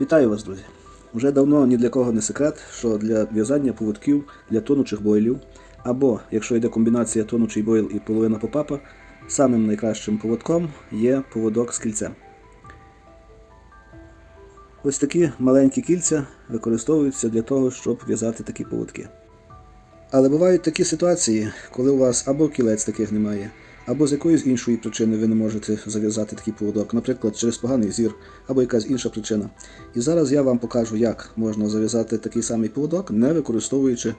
Вітаю вас, друзі! Уже давно ні для кого не секрет, що для в'язання поводків для тонучих бойлів, або якщо йде комбінація тонучий бойл і половина попапа, самим найкращим поводком є поводок з кільцем. Ось такі маленькі кільця використовуються для того, щоб в'язати такі поводки. Але бувають такі ситуації, коли у вас або кілець таких немає, або з якоїсь іншої причини ви не можете зав'язати такий поводок, наприклад, через поганий зір, або якась інша причина. І зараз я вам покажу, як можна зав'язати такий самий поводок, не використовуючи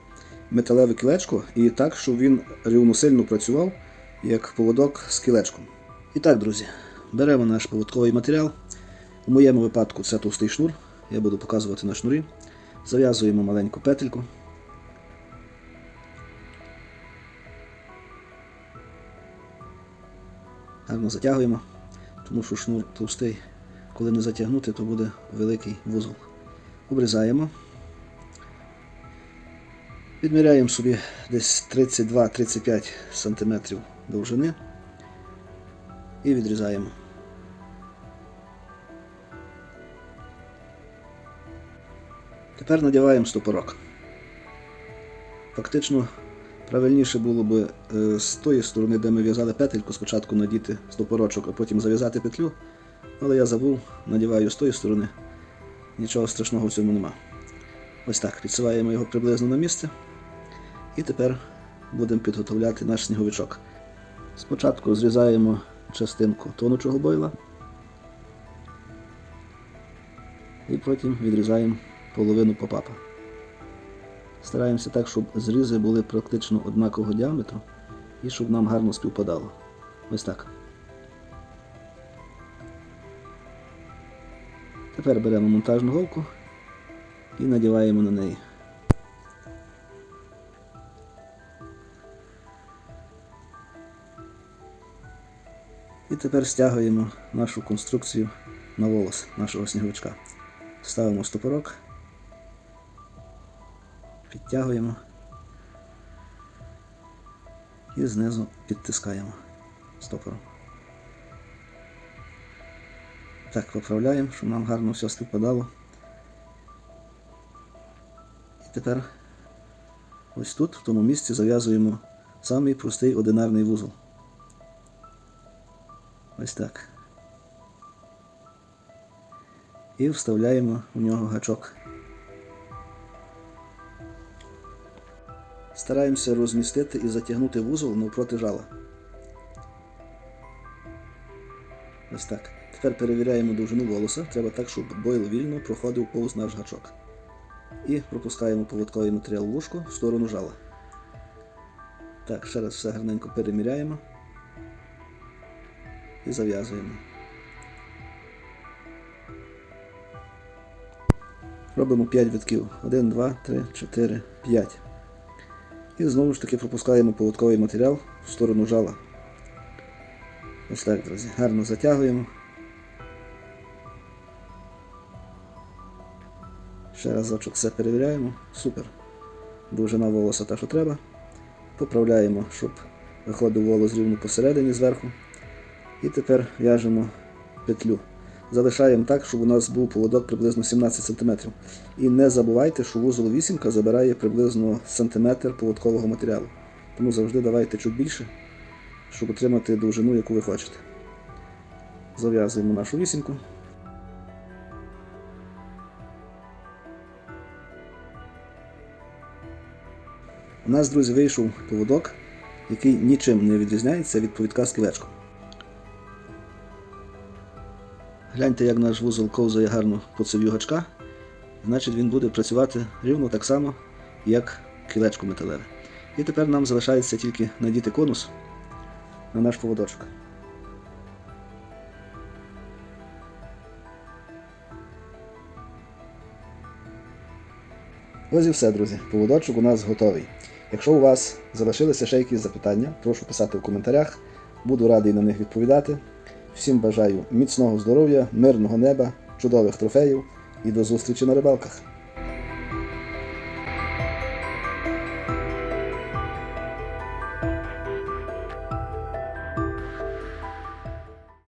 металеве кілечко, і так, щоб він рівносильно працював, як поводок з кілечком. І так, друзі, беремо наш поводковий матеріал. У моєму випадку це товстий шнур, я буду показувати на шнурі. Зав'язуємо маленьку петельку. Гарно затягуємо, тому що шнур товстий. Коли не затягнути, то буде великий вузол. Обрізаємо. Відміряємо собі десь 32-35 см довжини і відрізаємо. Тепер надіваємо стопорок. Фактично правильніше було б е, з тої сторони, де ми в'язали петельку, спочатку надіти стопорочок, а потім зав'язати петлю. Але я забув, надіваю з тої сторони. Нічого страшного в цьому нема. Ось так, підсуваємо його приблизно на місце. І тепер будемо підготовляти наш сніговичок. Спочатку зрізаємо частинку тонучого бойла. І потім відрізаємо половину попапа. Стараємося так, щоб зрізи були практично однакового діаметру і щоб нам гарно співпадало. Ось так. Тепер беремо монтажну голку і надіваємо на неї. І тепер стягуємо нашу конструкцію на волос нашого сніговичка. Ставимо стопорок, підтягуємо і знизу підтискаємо стопором. Так, поправляємо, щоб нам гарно все співпадало. І тепер ось тут, в тому місці, зав'язуємо самий простий одинарний вузол. Ось так. І вставляємо у нього гачок. Стараємося розмістити і затягнути вузол навпроти жала. Ось так. Тепер перевіряємо довжину волоса. Треба так, щоб бойл вільно проходив повз наш гачок. І пропускаємо поводковий матеріал в вушко в сторону жала. Так, ще раз все гарненько переміряємо і зав'язуємо. Робимо 5 витків. 1, 2, 3, 4, 5. І знову ж таки пропускаємо поводковий матеріал в сторону жала. Ось так, друзі. Гарно затягуємо. Ще разочок все перевіряємо. Супер. Довжина волоса та, що треба. Поправляємо, щоб виходив волос рівно посередині зверху. І тепер в'яжемо петлю. Залишаємо так, щоб у нас був поводок приблизно 17 см. І не забувайте, що вузол вісімка забирає приблизно сантиметр поводкового матеріалу. Тому завжди давайте чуть більше, щоб отримати довжину, яку ви хочете. Зав'язуємо нашу вісімку. У нас, друзі, вийшов поводок, який нічим не відрізняється від повідка з кілечком. Гляньте, як наш вузол ковзає гарно по цев'ю гачка, значить він буде працювати рівно так само, як кілечко металеве. І тепер нам залишається тільки надіти конус на наш поводочок. Ось і все, друзі. Поводочок у нас готовий. Якщо у вас залишилися ще якісь запитання, прошу писати в коментарях. Буду радий на них відповідати. Всім бажаю міцного здоров'я, мирного неба, чудових трофеїв і до зустрічі на рибалках.